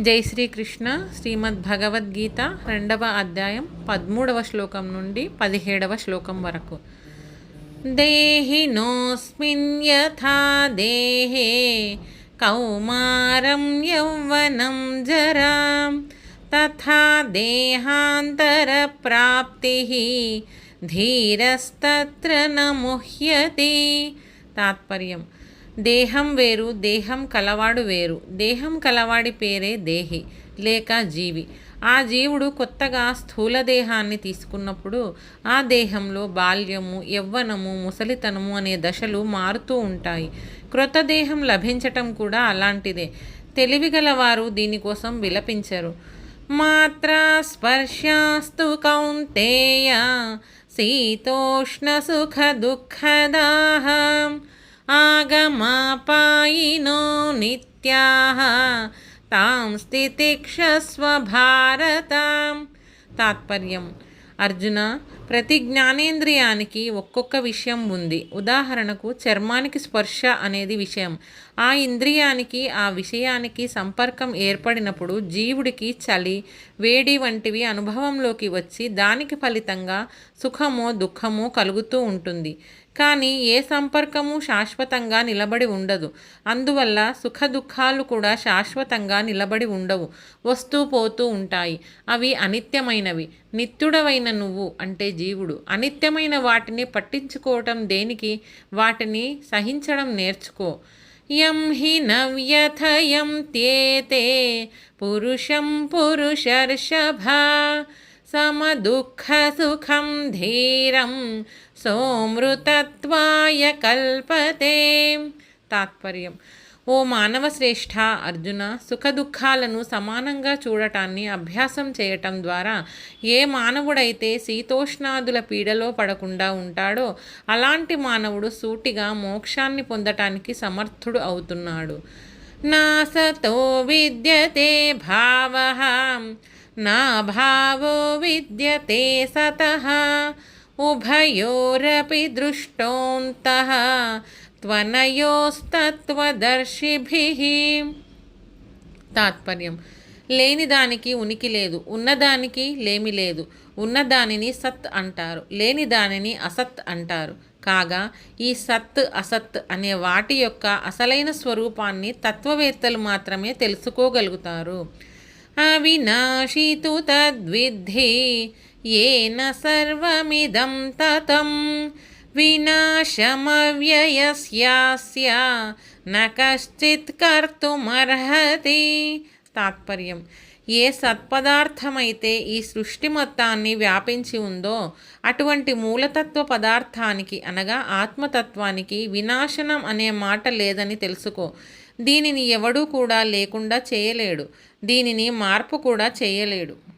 జై శ్రీకృష్ణ శ్రీమద్ భగవద్గీత రెండవ అధ్యాయం పదమూడవ శ్లోకం నుండి పదిహేడవ శ్లోకం వరకు. దేహినోస్మిన్ యథా దేహే కౌమారం యౌవనం జరాం తథా దేహాంతరప్రాప్తి ధీరస్తత్ర న ముహ్యతి తాత్పర్యం. దేహం వేరు దేహం కలవాడు వేరు. దేహం కలవాడి పేరే దేహి లేక జీవి. ఆ జీవుడు కొత్తగా స్థూల దేహాన్ని తీసుకున్నప్పుడు ఆ దేహంలో బాల్యము యవ్వనము ముసలితనము అనే దశలు మారుతూ ఉంటాయి. క్రొత్త దేహం లభించటం కూడా అలాంటిదే. తెలివిగలవారు దీనికోసం విలపించరు. మాత్రా స్పర్శాస్తు కౌంతేయ శీతోష్ణ సుఖ దుఃఖదాహం आगमापायिनो नित्याः तां स्थितिक्षस्व भारतां तात्पर्यम्। अर्जुन ప్రతి జ్ఞానేంద్రియానికి ఒక్కొక్క విషయం ఉంది. ఉదాహరణకు చర్మానికి స్పర్శ అనేది విషయం. ఆ ఇంద్రియానికి ఆ విషయానికి సంపర్కం ఏర్పడినప్పుడు జీవుడికి చలి వేడి వంటివి అనుభవంలోకి వచ్చి దానికి ఫలితంగా సుఖమో దుఃఖమో కలుగుతూ ఉంటుంది. కానీ ఏ సంపర్కము శాశ్వతంగా నిలబడి ఉండదు. అందువల్ల సుఖ దుఃఖాలు కూడా శాశ్వతంగా నిలబడి ఉండవు. వస్తూ పోతూ ఉంటాయి. అవి అనిత్యమైనవి. నిత్యుడవైన నువ్వు అంటే జీవుడు. అనిత్యమైన వాటిని పట్టించుకోవటం దేనికి? వాటిని సహించడం నేర్చుకో. యం హి నవ్యథయం త్యేతే పురుషం పురుషర్షభ సమదుఃఖసుఖం ధీరం సోమృతత్వాయ కల్పతే. తాత్పర్యం. ఓ మానవ శ్రేష్ఠ అర్జున సుఖదుఖాలను సమానంగా చూడటాన్ని అభ్యాసం చేయటం ద్వారా ఏ మానవుడైతే శీతోష్ణాదుల పీడలో పడకుండా ఉంటాడో అలాంటి మానవుడు సూటిగా మోక్షాన్ని పొందటానికి సమర్థుడు అవుతున్నాడు. నాసతో విద్యతే భావ నా భావో విద్యతే సత ఉభయోరపి దృష్టోంతః త్వనయోస్తత్వదర్శిభిః తాత్పర్యం. లేని దానికి ఉనికి లేదు ఉన్నదానికి లేమి లేదు. ఉన్నదానిని సత్ అంటారు లేని దానిని అసత్ అంటారు. కాగా ఈ సత్ అసత్ అనే వాటి యొక్క అసలైన స్వరూపాన్ని తత్వవేత్తలు మాత్రమే తెలుసుకోగలుగుతారు. అవినాశితు తద్విద్ధి ఏన సర్వమిదం తతం వినాశమవ్యయస్యాస్య న కశ్చిత్ కర్తుమర్హతి తాత్పర్యం. ఏ సత్పదార్థమైతే ఈ సృష్టి మొత్తాన్ని వ్యాపించి ఉందో అటువంటి మూలతత్వ పదార్థానికి అనగా ఆత్మతత్వానికి వినాశనం అనే మాట లేదని తెలుసుకో. దీనిని ఎవడూ కూడా లేకుండా చేయలేడు. దీనిని మార్పు కూడా చేయలేడు.